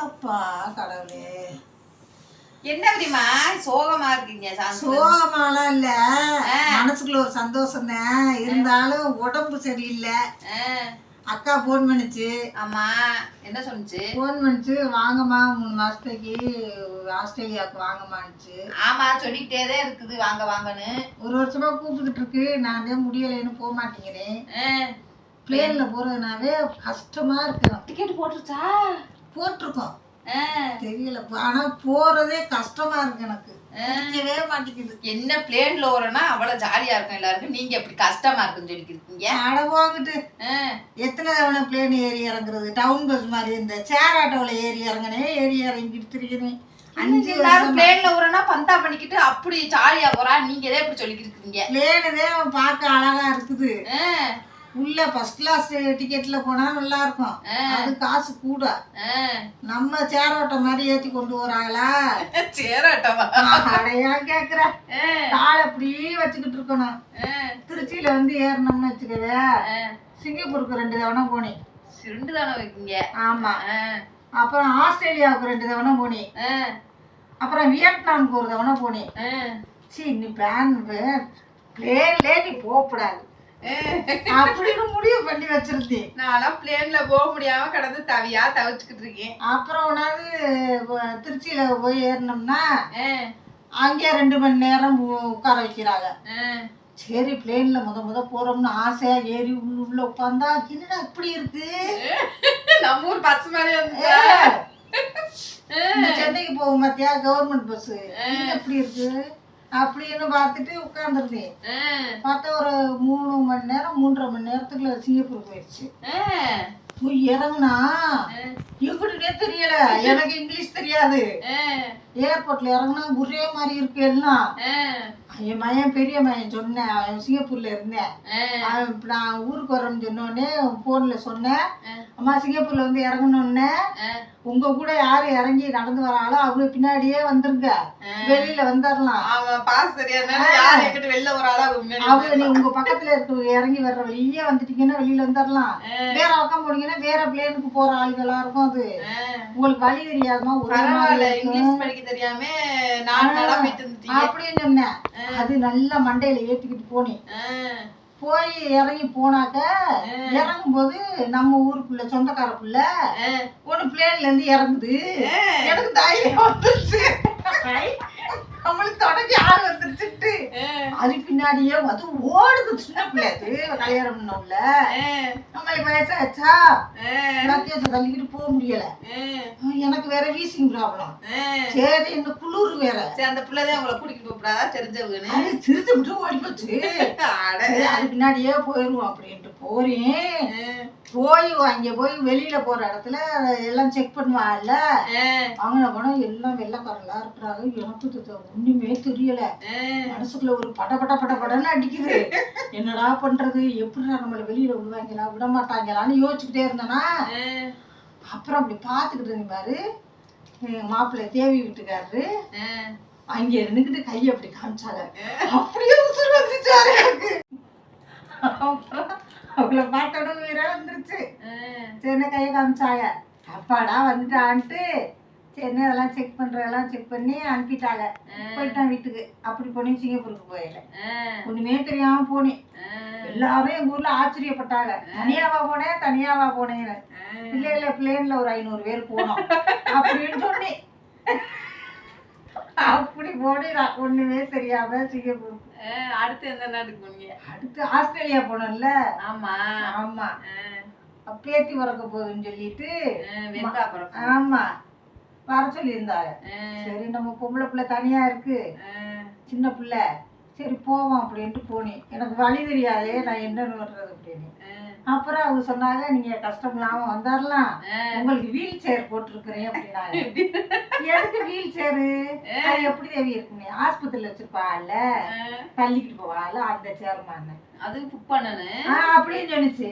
அப்பா கடவுளே. என்ன தெரியுமா? சோகமா இருக்கீங்க சோகமாலாம் இல்ல. மனசுக்குள்ள ஒரு சந்தோஷம் தான். இருந்தாலும் உடம்பு சரியில்லை. அக்கா ஃபோன் பண்ணுச்சு. ஆமா. என்ன சொன்னுச்சு? ஃபோன் பண்ணிச்சு. வாங்கம்மா மூணு மாசத்துக்கு ஆஸ்திரேலியாவுக்கு வாங்கம்மான்னுச்சு. ஆமா சொல்லிக்கிட்டே தான் இருக்குது. வாங்க வாங்கன்னு. ஒரு வருஷமா கூப்பிட்டுக்கிட்டு இருக்கு. நான் தான் முடியலைன்னு போக மாட்டேங்கிறேன். பிளேன்ல போறதுனாவே கஷ்டமா இருக்கு. எனக்கு. டிக்கெட் போட்டுருச்சா? போட்டிருக்கோம். ஆ. தெரியல. ஆனா போறதே கஷ்டமா இருக்கு எனக்கு. மாட்டேங்குது. என்ன பிளேன்ல ஓரனா அவ்வளவு ஜாலியா இருக்கும் எல்லாருக்கும். நீங்க எப்படி கஷ்டமா இருக்குன்னு சொல்லிக்கிருக்கீங்க? அட போங்கிட்டு ஆ. எத்தனை தவணை பிளேன் ஏறி இறங்குறது? டவுன் பஸ் மாதிரி இந்த சேர் ஆட்டோவில் ஏறி இறங்கினே ஏறி இறங்கிட்டு இருக்கிறேன் அஞ்சு எல்லாரும் பிளேன்ல ஓரனா பந்தா பண்ணிக்கிட்டு அப்படி ஜாலியா போறா? நீங்க எதை எப்படி சொல்லிக்கிட்டு இருக்கீங்க? பிளேனுதே பார்க்க அழகா இருக்குது. ஆ. உள்ள ஃபர்ஸ்ட் கிளாஸ் டிக்கெட்ல போனா நல்லா இருக்கும் அது காசு கூட. நம்ம சேர் ஆட்டோ மாதிரி ஏத்தி கொண்டு வராங்களா சேராட்டமா அடையா கேக்குற. காலை அப்படியே வச்சுக்கிட்டு இருக்கணும். திருச்சியில வந்து ஏறினோம்னு வச்சுக்கவே. சிங்கப்பூருக்கு ரெண்டு தவணை போனேன் சுருண்டு தானே வைக்கீங்க ஆமா ஆ. அப்புறம் ஆஸ்திரேலியாவுக்கு ரெண்டு தவணை போனேன் ஆ. அப்புறம் வியட்நாமுக்கு ஒரு தவணை போனேன் ஆ. சீ நீ பேன் பிளேன்லே நீ போகக்கூடாது அப்படின்னு முடிவு பண்ணி வச்சிருந்தேன். நான்லாம் பிளேன்ல போக முடியாம கடந்து தவியா தவிச்சுக்கிட்டு இருக்கேன். அப்புறம் ஒன்றாவது திருச்சியில போய் ஏறினோம்னா. அங்கே ரெண்டு மணி நேரம் உட்கார வைக்கிறாங்க. சரி பிளேன்ல முத முத போறோம்னு ஆசையா ஏறி உள்ள உள்ள உட்காந்தா என்னடா இப்படி இருக்கு? நம்ம ஊர் பஸ் மாதிரி சென்னைக்கு போகும் பார்த்தியா கவர்மெண்ட் பஸ் எப்படி இருக்கு? அப்படின்னு பார்த்துட்டு உட்காந்துருந்தேன். பார்த்தா ஒரு மூணு மணி நேரம் மூன்றரை மணி நேரத்துக்குள்ள சிங்கப்பூர் போயிடுச்சு. போய் இறங்குனா எப்படினே தெரியல எனக்கு இங்கிலீஷ் தெரியாது. ஏர்போர்ட்ல இறங்குனா ஒரே மாதிரி இருக்கு எல்லாம். என் மயன் பெரிய மயன் சொன்னேன். அவன் சிங்கப்பூர்ல இருந்தேன். ஆ. அவன் இப்ப நான் ஊருக்கு வரேன்னு சொன்னோடனே போன்ல சொன்னேன். அம்மா சிங்கப்பூர்ல வந்து இறங்கணுன்னே ஆ. உங்க கூட யாரு இறங்கி நடந்து வராங்களோ அவங்க பின்னாடியே வந்துருங்க. வெளியில வந்துடலாம் அவங்க நீ உங்க பக்கத்துல இருக்க இறங்கி வர்ற வெளியே வந்துட்டீங்கன்னா வெளியில வந்துடலாம் வேற பக்கம் போனீங்கன்னா வேற பிளேனுக்கு போற ஆளுகளா இருக்கும் அது. உங்களுக்கு வழி தெரியாதுமா? ஒரு இங்கிலீஷ் படிக்க தெரியாம இருந்துட்டீங்க அப்படின்னு சொன்னேன். அது நல்லா மண்டையில ஏத்திக்கிட்டு போனேன். போய் இறங்கி போனாக்க இறங்கும் போது நம்ம ஊருக்குள்ள சொந்தக்கார புள்ள. ஒண்ணு பிளேன்ல இருந்து இறங்குது. எனக்கு தைரியம் வந்துருச்சு. நம்மளுக்கு தொடங்கி ஆள் வந்துருச்சுட்டு. அது பின்னாடியே அது ஓடுது சின்ன பிள்ளை அது கல்யாணம் பண்ணவுல ஆ. நம்மளுக்கு வயசாச்சா. லக்கேஜை தள்ளிக்கிட்டு போக முடியல. எனக்கு வேற வீசிங் ப்ராப்ளம். சரி இந்த குளிர் வேற சரி அந்த பிள்ளைதான் உங்களை கூட்டிட்டு போகக்கூடாதா தெரிஞ்சவங்கன்னு அது விட்டு ஓடி போச்சு அது பின்னாடியே போயிடுவோம் அப்படின்ட்டு போறேன். போய் அங்க போய் வெளியில போற இடத்துல எல்லாம் செக் பண்ணுவாங்கல்ல ஆ. வாங்கின பணம் எல்லாம் வெள்ளக்காரங்களா இருக்கிறாங்க எனக்கு ஒண்ணுமே தெரியல. மனசுக்குள்ள ஒரு பட பட பட படன்னு அடிக்குது. என்னடா பண்றது? எப்படிடா நம்மள வெளியில விடுவாங்களா? விட மாட்டாங்களான்னு யோசிச்சுக்கிட்டே இருந்தேனா. அப்புறம் அப்படி பார்த்துக்கிட்டு இருந்தேன் பாரு. மாப்பிள்ளை தேவி வீட்டுக்காரரு. அங்க இருந்துக்கிட்டு கையை அப்படி காமிச்சாங்க. அப்படியே உசுறு வந்துச்சாரு எனக்கு. அப்புறம்? அவங்கள பார்த்தோட உயிரே வந்துருச்சு. சரி கையை காமிச்சாங்க. அப்பாடா வந்துட்டான்ட்டு. சரி அதெல்லாம் செக் பண்றதெல்லாம் செக் பண்ணி அனுப்பிட்டாங்க. போயிட்டான் வீட்டுக்கு. அப்படி பண்ணி சிங்கப்பூருக்கு போயில. ஒண்ணுமே தெரியாம போனேன். எல்லாரும் எங்க ஊர்ல ஆச்சரியப்பட்டாங்க. தனியாவா போனேன் தனியாவா போனேன்னு. இல்ல இல்ல பிளேன்ல ஒரு ஐநூறு பேர் போனோம். அப்படின்னு சொன்னேன். அப்படி போனேன் ஒண்ணுமே தெரியாம சிங்கப்பூர் ஆ. அடுத்து எந்த நாட்டுக்கு போனீங்க? அடுத்து ஆஸ்திரேலியா போனோம்ல. ஆமா. ஆமா. ஆ. பேத்தி பிறக்க போகுதுன்னு சொல்லிட்டு ஆமா. வர சொல்லியிருந்தாங்க. சரி நம்ம பொம்பளை பிள்ளை தனியா இருக்கு. சின்ன பிள்ளை. சரி போவோம் அப்படின்ட்டு போனேன். எனக்கு வழி தெரியாதே நான் என்னன்னு வர்றது அப்படின்னு. அப்புறம் அவங்க சொன்னாங்க நீங்க கஷ்டம் இல்லாம வந்துடலாம் ஆ. உங்களுக்கு வீல் சேர் போட்டிருக்கிறேன் அப்படின்னாங்க. எதுக்கு வீல் சேரு அது எப்படி தேவி இருக்குமே? ஆஸ்பத்திரியில வச்சிருப்பாங்கல்ல ஆ. தள்ளிக்கிட்டு போவாங்கல்ல அந்த சேர்மான்னு அது புக் பண்ணனு? அப்படின்னு சொன்னிச்சு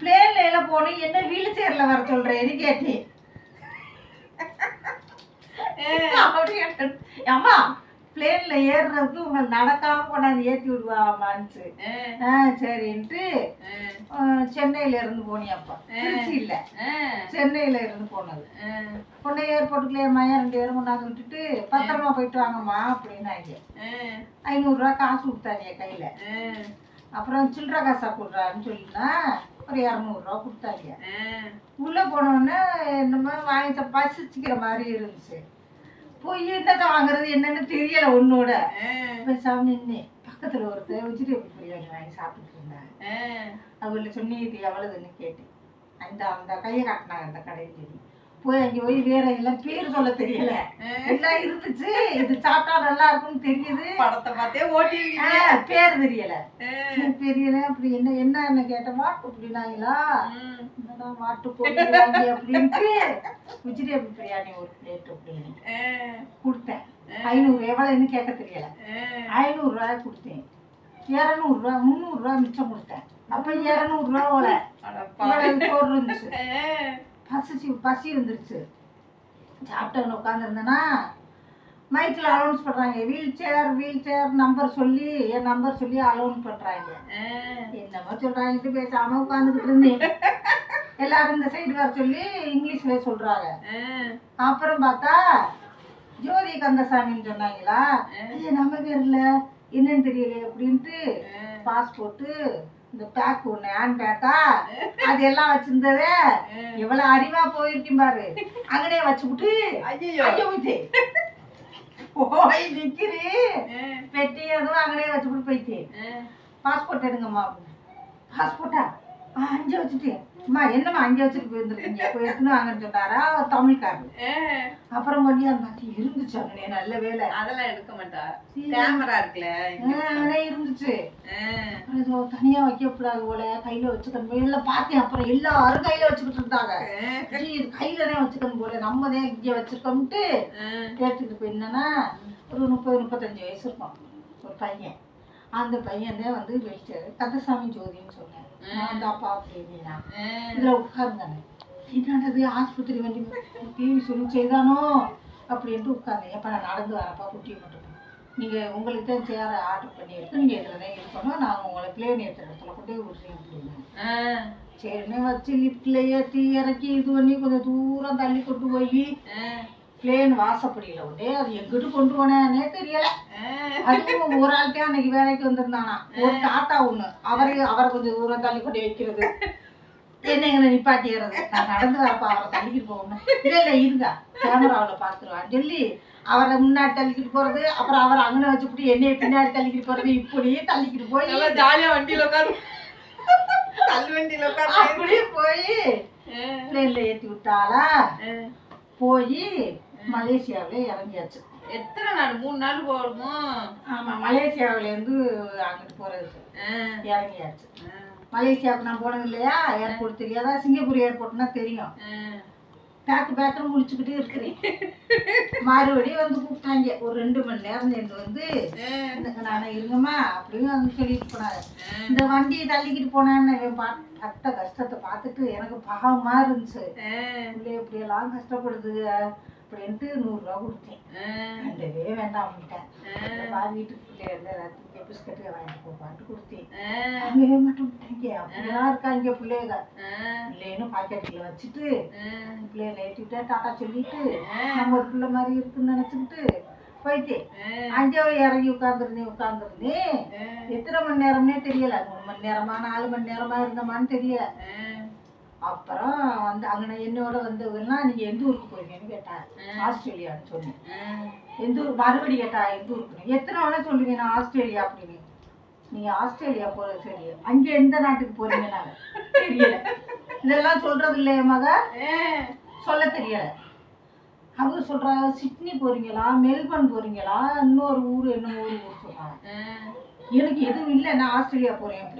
பிளேன்ல எல்லாம் போகணும் என்ன வீல் சேர்ல வர சொல்றேன்னு கேட்டேன். அப்படி. அம்மா பிளேன்ல ஏறுறதுக்கு உங்களை நடக்காம கொண்டாந்து விடுவாமான்னு ஆ. சரின்ட்டு சென்னையில இருந்து போனியாப்பா. திருச்சி இல்ல. சென்னையில இருந்து போனது. பொண்ணை ஏர்போர்ட்டுக்குள்ளே மையம் ரெண்டு பேரும் கொண்டாந்து விட்டுட்டு பத்திரமா போயிட்டு வாங்கம்மா அப்படின்னாங்க ஐநூறுரூவா காசு கொடுத்தாங்க கையில. அப்புறம் சில்லற காசா கொடுறான்னு சொல்லினா ஒரு இரநூறுவா கொடுத்தாங்க. உள்ள போனோடனே என்னமோ வாங்கி பசிச்சுக்கிற மாதிரி இருந்துச்சு. போய் என்னத்தை வாங்குறது என்னன்னு தெரியல ஒன்னோட பேசாம நின்று பக்கத்துல ஒருத்தர் வெஜிடபிள் பிரியாணி வாங்கி சாப்பிட்டுட்டு இருந்தாங்க அவங்கள சொன்னி இது எவ்வளவுன்னு கேட்டேன். அந்த அந்த கையை காட்டினாங்க அந்த கடையில். போய் அங்கே போய் வேற எல்லாம் பேர் சொல்ல தெரியல. எல்லாம் இருந்துச்சு. இது சாப்பிட்டா நல்லா இருக்கும்னு தெரியுது. படத்தை பார்த்தே ஓட்டி பேர் தெரியல. தெரியல? அப்படி என்ன என்ன கேட்ட மாட்டு அப்படின்னாங்களா என்னடா மாட்டு போடுறாங்க அப்படின்ட்டு. வெஜிடபிள் பிரியாணி ஒரு பிளேட் அப்படின்னு கொடுத்தேன். ஐநூறு எவ்வளோன்னு கேட்க தெரியல. ஐநூறுரூவா கொடுத்தேன். இரநூறுவா முந்நூறுரூவா மிச்சம் கொடுத்தேன். அப்போ இரநூறுவா சோறு இருந்துச்சு பசிச்சு பசி இருந்துருச்சு. சாப்பிட்டு உட்காந்துருந்தேன்னா மைக்கில் அலௌன்ஸ் பண்ணுறாங்க wheelchair wheelchair number சொல்லி என் நம்பர் சொல்லி அலௌன்ஸ் பண்ணுறாங்க என்னமோ சொல்கிறாங்கட்டு பேசாமல் உட்காந்துக்கிட்டு இருந்தேன். எல்லாரும் இந்த சைடு வர சொல்லி இங்கிலீஷ்ல சொல்கிறாங்க அப்புறம் பார்த்தா ஜோதி கந்தசாமின்னு சொன்னாங்களா? நம்ம பேர்ல என்னன்னு தெரியல அப்படின்ட்டு பாஸ்போர்ட்டு இந்த பேக் ஒன்று ஹேண்ட் பேக்கா அது எல்லாம் வச்சிருந்ததே. எவ்வளவு அறிவா போயிருக்கேன் பாரு. அங்கனே வச்சுப்புட்டு ஐயோ போய் நிக்கிறி. பெட்டி அதுவும் அங்கனே வச்சுப்புட்டு போயிட்டு. பாஸ்போர்ட் எடுங்கம்மா. பாஸ்போர்ட்டா அங்கே வச்சுட்டு. அம்மா என்னம்மா அங்கே வச்சுட்டு போயிருந்துருக்கீங்க? போய் எடுத்துன்னு வாங்கன்னு சொன்னாரா? தமிழ்காரர். அப்புறம் அது மாற்றி இருந்துச்சு அங்கனே நல்ல வேலை. அதெல்லாம் எடுக்க மாட்டா. கேமரா இருக்குல்ல அங்கனே இருந்துச்சு. அப்புறம் ஏதோ தனியா வைக்கக்கூடாது போல கையில வச்சுக்கணும் இல்லை பார்த்தேன் அப்புறம் எல்லாரும் கையில வச்சுக்கிட்டு இருந்தாங்க. கையில தான் வச்சுக்கணும் போல. நம்ம தான் இங்கே வச்சிருக்கோம்ட்டு கேட்டுக்கிட்டு போய் என்னன்னா ஒரு முப்பது முப்பத்தஞ்சு வயசு இருக்கும். ஒரு பையன். அந்த பையன் தான் வந்து வெளிச்சாரு கந்தசாமி ஜோதின்னு சொன்னேன். நான் தாப்பா அப்படின்னா இதில் உட்கார்ந்தானே என்னது ஆஸ்பத்திரி வண்டி டிவி சொல்லி செய்தானோ? அப்படின்ட்டு உட்கார்ந்தேன். எப்போ நான் நடந்து வரப்பா குட்டியை மட்டும் நீங்கள் உங்களுக்கு தான் சேர ஆர்டர் பண்ணியிருக்கு நீங்கள் இதில் தான் இருக்கணும். நான் உங்களை பிளேன் ஏற்றுற இடத்துல கொண்டு விட்றேன் அப்படின்னு. சரின்னு வச்சு லிஃப்டில் ஏற்றி இறக்கி இது பண்ணி கொஞ்சம் தூரம் தள்ளி கொண்டு போய் பிளேன் வாசப்படியில் விட்டு அது எங்கிட்டு கொண்டு போனேனே தெரியல. அதுவும் ஒரு ஆள்கிட்ட அன்னைக்கு வேலைக்கு வந்திருந்தானா? ஒரு தாத்தா ஒண்ணு. அவரை அவரை கொஞ்சம் தூரம் தள்ளி கொண்டு வைக்கிறது. என்ன எங்களை நிப்பாட்டிடுறது நான் நடந்து வரப்ப அவரை தள்ளிக்கிட்டு போகணும். இல்ல இல்ல இருங்க. கேமராவில் பார்த்துருவான்னு சொல்லி அவரை முன்னாடி தள்ளிக்கிட்டு போறது அப்புறம் அவரை அங்கன வச்சுப்புட்டு என்னைய பின்னாடி தள்ளிக்கிட்டு போறது இப்படியே தள்ளிக்கிட்டு போய் நல்லா ஜாலியா வண்டியில உட்காந்து தள்ளு வண்டியில உட்காந்து அப்படியே போய் பிளேன்ல ஏற்றி விட்டாளா? போய் மலேசியாவில் இறங்கியாச்சு. எத்தனை நாள்? மூணு நாள் போடுமோ ஆமா மலேசியாவிலேருந்து அங்கிட்டு போறதுக்கு இறங்கியாச்சு. மலேசியாவுக்கு நான் போனது இல்லையா? ஏர்போர்ட் தெரியாதா? சிங்கப்பூர் ஏர்போர்ட்னா தெரியும். பேக்கு பேக்குன்னு முடிச்சுக்கிட்டு இருக்கிறேன். மறுபடியும் வந்து கூப்பிட்டாங்க. ஒரு ரெண்டு மணி நேரம் சேர்ந்து வந்து நான் இருங்கம்மா அப்படின்னு வந்து சொல்லிட்டு போனாங்க இந்த வண்டியை தள்ளிக்கிட்டு போனேன்னு பட்ட கஷ்டத்தை பார்த்துட்டு எனக்கு பாவமா இருந்துச்சு. பிள்ளை இப்படியெல்லாம் கஷ்டப்படுது. அப்படின்ட்டு நூறுரூவா கொடுத்தேன். ரெண்டவே வேண்டாம் அப்படின்ட்டேன் வா வீட்டுக்கு பிள்ளைய இருந்து எல்லாத்துக்கும் பிஸ்கட்டு வாங்கிட்டு போப்பான்ட்டு கொடுத்தேன். அங்கேயே மட்டும் விட்டாங்க அப்படிலாம் இருக்காங்க பிள்ளைங்க? இல்லைன்னு பாக்கெட்டில் வச்சுட்டு பிள்ளைய ஏற்றிட்டு டாட்டா சொல்லிட்டு நம்ம ஒரு பிள்ளை மாதிரி இருக்குன்னு நினச்சிக்கிட்டு போயிட்டு அங்கே இறங்கி உட்காந்துருந்தேன் உட்காந்துருந்தேன் எத்தனை மணி நேரம்னே தெரியல. மூணு மணி நேரமா நாலு மணி நேரமா இருந்தமான்னு தெரியல. அப்புறம் வந்து அங்கே என்னோட வந்தவங்கலாம் நீங்க எந்த ஊருக்கு போறீங்கன்னு கேட்டாங்க ஆஸ்திரேலியான்னு சொன்னேன். எந்த ஊர் மறுபடி கேட்டா எந்த ஊருக்கு எத்தனை வேணா சொல்லுங்க நான் ஆஸ்திரேலியா அப்படின்னு. நீங்க ஆஸ்திரேலியா போறது சரி. அங்க எந்த நாட்டுக்கு போறீங்க நாங்க தெரியல. இதெல்லாம் சொல்றது இல்லையா மக? சொல்ல தெரியல. அவங்க சொல்றாங்க சிட்னி போறீங்களா? மெல்பர்ன் போறீங்களா? இன்னொரு ஊர் என்ன ஊர் ஊர் சொல்றாங்க எனக்கு எதுவும் இல்லை நான் ஆஸ்திரேலியா போறேன். அப்படி